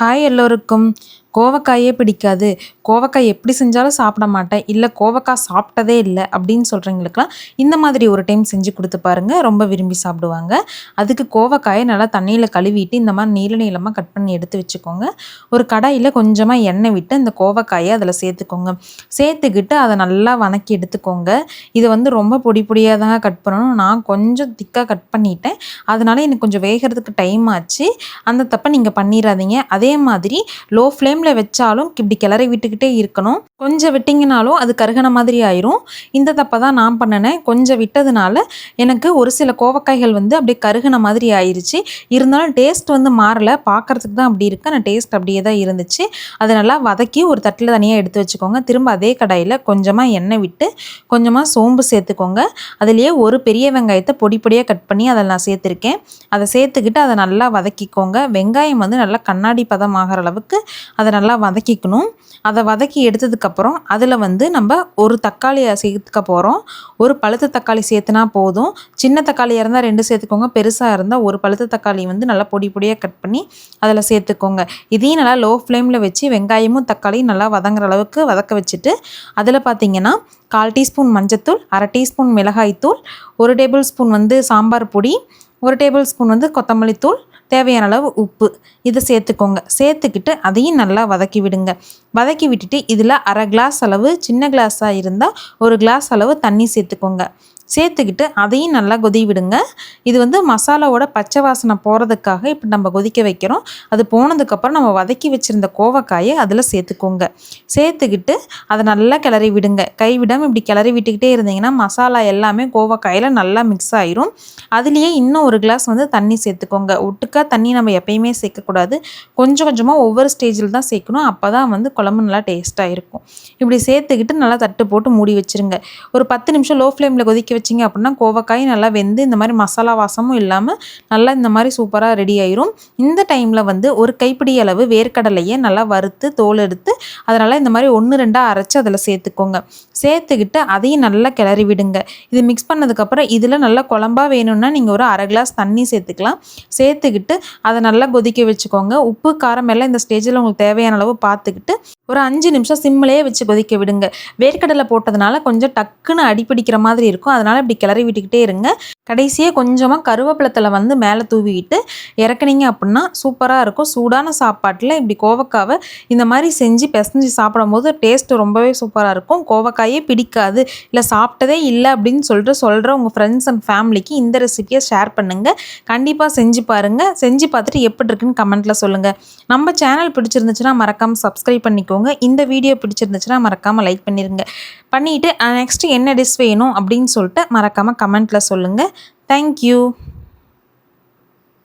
Hi எல்லோருக்கும். கோவக்காயே பிடிக்காது. கோவக்காய் எப்படி செஞ்சாலும் சாப்பிட மாட்டேன். இல்லை கோவக்காய் சாப்பிட்டதே இல்லை அப்படின்னு சொல்கிறவங்களுக்குலாம் இந்த மாதிரி ஒரு டைம் செஞ்சு கொடுத்து பாருங்கள் ரொம்ப விரும்பி சாப்பிடுவாங்க. அதுக்கு கோவக்காயை நல்லா தண்ணியில் கழுவிட்டு இந்த மாதிரி நீள நீளமாக கட் பண்ணி எடுத்து வச்சுக்கோங்க. ஒரு கடாயில் கொஞ்சமாக எண்ணெய் விட்டு அந்த கோவக்காயை அதில் சேர்த்துக்கோங்க. சேர்த்துக்கிட்டு அதை நல்லா வணக்கி எடுத்துக்கோங்க. இதை வந்து ரொம்ப பொடி பொடியாக தான் கட் பண்ணணும். நான் கொஞ்சம் திக்காக கட் பண்ணிட்டேன். அதனால எனக்கு கொஞ்சம் வேகிறதுக்கு டைம் ஆச்சு. அந்த தப்பை நீங்கள் பண்ணிடாதீங்க அதே மாதிரி லோ ஃப்ளேமில் வச்சாலும் இப்படி கிளறி விட்டுக்கிட்டு இருக்கணும். கொஞ்சம் விட்டிங்கனாலும் அது கருகின மாதிரி ஆயிரும். இந்த தப்பை தான் நான் பண்ணினேன். கொஞ்சம் விட்டதுனால எனக்கு ஒரு சில கோவக்காய்கள் வந்து அப்படியே கருகின மாதிரி ஆயிருச்சு. இருந்தாலும் டேஸ்ட் வந்து மாறலை. பார்க்குறதுக்கு தான் அப்படி இருக்கு. ஆனால் டேஸ்ட் அப்படியே தான் இருந்துச்சு. அதை நல்லா வதக்கி ஒரு தட்டில் தனியாக எடுத்து வச்சுக்கோங்க. திரும்ப அதே கடாயில் கொஞ்சமாக எண்ணெய் விட்டு கொஞ்சமாக சோம்பு சேர்த்துக்கோங்க. அதுலேயே ஒரு பெரிய வெங்காயத்தை பொடி பொடியாக கட் பண்ணி அதில் நான் சேர்த்துருக்கேன். அதை சேர்த்துக்கிட்டு அதை நல்லா வதக்கிக்கோங்க. வெங்காயம் வந்து நல்லா கண்ணாடி பதம் ஆகிற அளவுக்கு அதை நல்லா வதக்கிக்கணும். அதை வதக்கி எடுத்ததுக்கப்புறம் அதில் வந்து நம்ம ஒரு தக்காளியை சேர்த்துக்க போகிறோம் ஒரு பழுத்த தக்காளி சேர்த்துனா போதும். சின்ன தக்காளியாக இருந்தால் ரெண்டு சேர்த்துக்கோங்க. பெருசாக இருந்தால் ஒரு பழுத்த தக்காளி வந்து நல்லா பொடி பொடியாக கட் பண்ணி அதில் சேர்த்துக்கோங்க. இதையும் நல்லா லோ ஃப்ளேமில் வச்சு வெங்காயமும் தக்காளியும் நல்லா வதங்குற அளவுக்கு வதக்க வச்சுட்டு அதில் பார்த்தீங்கன்னா கால் டீஸ்பூன் மஞ்சத்தூள் அரை டீஸ்பூன் மிளகாய்த்தூள் ஒரு டேபிள் ஸ்பூன் வந்து சாம்பார் பொடி ஒரு டேபிள் ஸ்பூன் வந்து கொத்தமல்லி தூள் தேவையான அளவு உப்பு. இதை சேர்த்துக்கோங்க. சேர்த்துக்கிட்டு அதையும் நல்லா வதக்கி விடுங்க. வதக்கி விட்டுட்டு இதில் அரை கிளாஸ் அளவு சின்ன கிளாஸாக இருந்தால் ஒரு கிளாஸ் அளவு தண்ணி சேர்த்துக்கோங்க. சேர்த்துக்கிட்டு அதையும் நல்லா கொதி விடுங்க. இது வந்து மசாலாவோட பச்சை வாசனை போகிறதுக்காக இப்போ நம்ம கொதிக்க வைக்கிறோம். அது போனதுக்கப்புறம் நம்ம வதக்கி வச்சுருந்த கோவக்காயை அதில் சேர்த்துக்கோங்க. சேர்த்துக்கிட்டு அதை நல்லா கிளறி விடுங்க. கைவிடாமல் இப்படி கிளறி விட்டுக்கிட்டே இருந்தீங்கன்னா மசாலா எல்லாமே கோவக்காயில் நல்லா மிக்ஸ் ஆயிரும். அதுலேயே இன்னும் ஒரு கிளாஸ் வந்து தண்ணி சேர்த்துக்கோங்க. ஒட்டுக்கா தண்ணி நம்ம எப்பயுமே சேர்க்கக்கூடாது. கொஞ்சம் கொஞ்சமாக ஒவ்வொரு ஸ்டேஜில் தான் சேர்க்கணும். அப்போ தான் வந்து குழம்பு நல்லா டேஸ்ட்டாக இருக்கும். இப்படி சேர்த்துக்கிட்டு நல்லா தட்டு போட்டு மூடி வச்சுருங்க. ஒரு பத்து நிமிஷம் லோ ஃப்ளேமில் கொதிக்க வச்சிங்க அப்படின்னா கோவக்காய் நல்லா வெந்து இந்த மாதிரி மசாலா வாசமும் இல்லாமல் நல்லா இந்த மாதிரி சூப்பராக ரெடி ஆயிரும். இந்த டைமில் வந்து ஒரு கைப்பிடி அளவு வேர்க்கடலையை நல்லா வறுத்து தோல் எடுத்து அதனால் இந்த மாதிரி ஒன்று ரெண்டாக அரைச்சி அதில் சேர்த்துக்கோங்க. சேர்த்துக்கிட்டு அதையும் நல்லா கிளறி விடுங்க. இது மிக்ஸ் பண்ணதுக்கப்புறம் இதில் நல்லா குழம்பா வேணும்னா நீங்கள் ஒரு அரை கிளாஸ் தண்ணி சேர்த்துக்கலாம். சேர்த்துக்கிட்டு அதை நல்லா கொதிக்க வச்சுக்கோங்க. உப்பு காரம் எல்லாம் இந்த ஸ்டேஜில் உங்களுக்கு தேவையான அளவு பார்த்துக்கிட்டு ஒரு அஞ்சு நிமிஷம் சிம்மிலேயே வச்சு கொதிக்க விடுங்க. வேர்க்கடலை போட்டதுனால கொஞ்சம் டக்குன்னு அடிப்பிடிக்கிற மாதிரி இருக்கும். அதனால் அதனால் இப்படி கிளறி விட்டுக்கிட்டே இருங்க. கடைசியாக கொஞ்சமாக கருவேப்பிலத்தில் வந்து மேலே தூவிக்கிட்டு இறக்குனீங்க அப்படின்னா சூப்பராக இருக்கும். சூடான சாப்பாட்டில் இப்படி கோவக்காவை இந்த மாதிரி செஞ்சு பிசைஞ்சு சாப்பிடும் போது டேஸ்ட்டு ரொம்பவே சூப்பராக இருக்கும். கோவக்காயே பிடிக்காது. இல்லை சாப்பிட்டதே இல்லை அப்படின்னு சொல்லிட்டு சொல்கிற உங்கள் ஃப்ரெண்ட்ஸ் அண்ட் ஃபேமிலிக்கு இந்த ரெசிபியை ஷேர் பண்ணுங்கள் கண்டிப்பாக செஞ்சு பாருங்கள் செஞ்சு பார்த்துட்டு எப்படி இருக்குன்னு கமெண்ட்டில் சொல்லுங்கள் நம்ம சேனல் பிடிச்சிருந்துச்சுன்னா மறக்காமல் சப்ஸ்கிரைப் பண்ணிக்கோங்க. இந்த வீடியோ பிடிச்சிருந்துச்சுன்னா மறக்காமல் லைக் பண்ணிடுங்க பண்ணிவிட்டு நெக்ஸ்ட்டு என்ன டிஷ் வேணும்? அப்படின்னு சொல்லிட்டு மறக்காமல் கமெண்ட்டில் சொல்லுங்கள் தேங்க்யூ